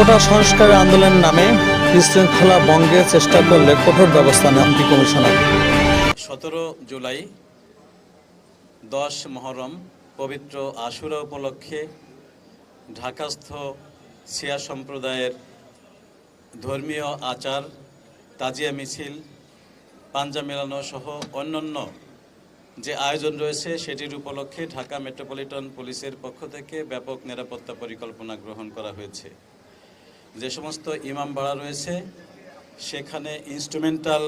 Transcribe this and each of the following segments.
কোটা সংস্কার আন্দোলনের নামে বিশৃঙ্খলা বঙ্গের চেষ্টা করলে কঠোর ব্যবস্থা নেন কমিশনার। সতেরো জুলাই, দশ মহরম, পবিত্র আশুরা উপলক্ষে ঢাকাস্থ শিয়া সম্প্রদায়ের ধর্মীয় আচার, তাজিয়া মিছিল, পাঞ্জা মেলানো সহ অন্যান্য যে আয়োজন রয়েছে, সেটির উপলক্ষে ঢাকা মেট্রোপলিটন পুলিশের পক্ষ থেকে ব্যাপক নিরাপত্তা পরিকল্পনা গ্রহণ করা হয়েছে। যে সমস্ত ইমাম বাড়া রয়েছে, সেখানে ইনস্ট্রুমেন্টাল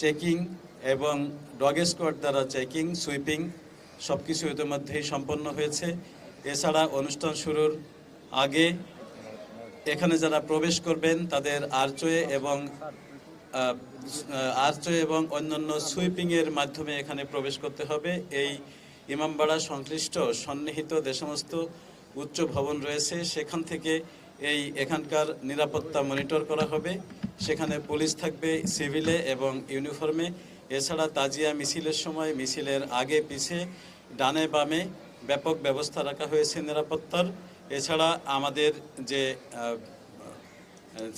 চেকিং এবং ডগ স্কোয়াড দ্বারা চেকিং সুইপিং সব কিছু ইতিমধ্যেই সম্পন্ন হয়েছে। এছাড়া অনুষ্ঠান শুরুর আগে এখানে যারা প্রবেশ করবেন, তাদের আর্চওয়ে এবং আর্চওয়ে এবং অন্যান্য সুইপিংয়ের মাধ্যমে এখানে প্রবেশ করতে হবে। এই ইমামবাড়া সংশ্লিষ্ট, সন্নিহিত যে সমস্ত উচ্চ ভবন রয়েছে, সেখান থেকে এই এখানকার নিরাপত্তা মনিটর করা হবে। সেখানে পুলিশ থাকবে সিভিলে এবং ইউনিফর্মে। এছাড়া তাজিয়া মিছিলের সময় মিছিলের আগে পিছে, ডানে বামে ব্যাপক ব্যবস্থা রাখা হয়েছে নিরাপত্তার। এছাড়া আমাদের যে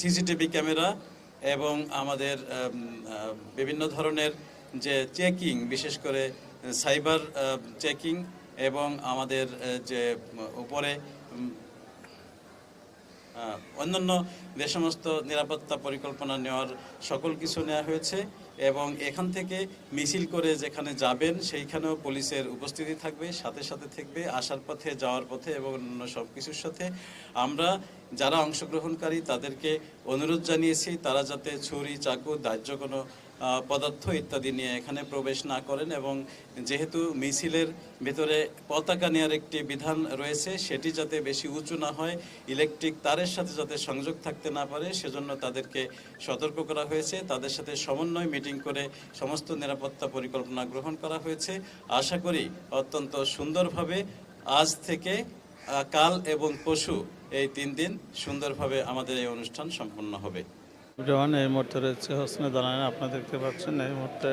সিসিটিভি ক্যামেরা এবং আমাদের বিভিন্ন ধরনের যে চেকিং, বিশেষ করে সাইবার চেকিং এবং আমাদের যে উপরে অন্যান্য যে সমস্ত নিরাপত্তা পরিকল্পনা নেওয়ার সকল কিছু নেওয়া হয়েছে এবং এখান থেকে মিছিল করে যেখানে যাবেন সেইখানেও পুলিশের উপস্থিতি থাকবে, সাথে সাথে থাকবে, আসার পথে, যাওয়ার পথে এবং অন্য সব কিছুর সাথে। আমরা যারা অংশগ্রহণকারী তাদেরকে অনুরোধ জানিয়েছি, তারা যাতে ছুরি, চাকু, দাহ্য কোনো পদার্থ ইত্যাদি নিয়ে এখানে প্রবেশ না করেন এবং যেহেতু মিছিলের ভেতরে পতাকা নেওয়ার একটি বিধান রয়েছে, সেটি যাতে বেশি উঁচু না হয়, ইলেকট্রিক তারের সাথে যাতে সংযোগ থাকতে না পারে, সেজন্য তাদেরকে সতর্ক করা হয়েছে। তাদের সাথে সমন্বয় মিটিং করে সমস্ত নিরাপত্তা পরিকল্পনা গ্রহণ করা হয়েছে। আশা করি অত্যন্ত সুন্দরভাবে আজ থেকে কাল এবং পশু এই তিন দিন সুন্দরভাবে আমাদের এই অনুষ্ঠান সম্পন্ন হবে। জওয়ান এই মুহূর্তে রয়েছে হোসনে দালানে আপনারা দেখতে পাচ্ছেন এই মুহূর্তে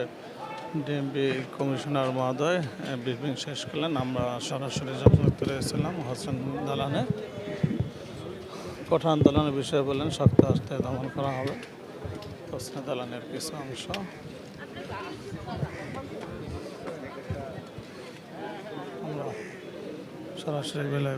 ডিএমপি কমিশনার মহোদয় ব্রিফিং শেষ করলেন। আমরা সরাসরি যথাযথ রয়েছিলাম হোসেন দালানে কঠোর আন্দোলনের বিষয়ে বললেন, শক্ত হস্তে দমন করা হবে। হোসনে দালানের কিছু অংশ। আমরা সরাসরি বেলায়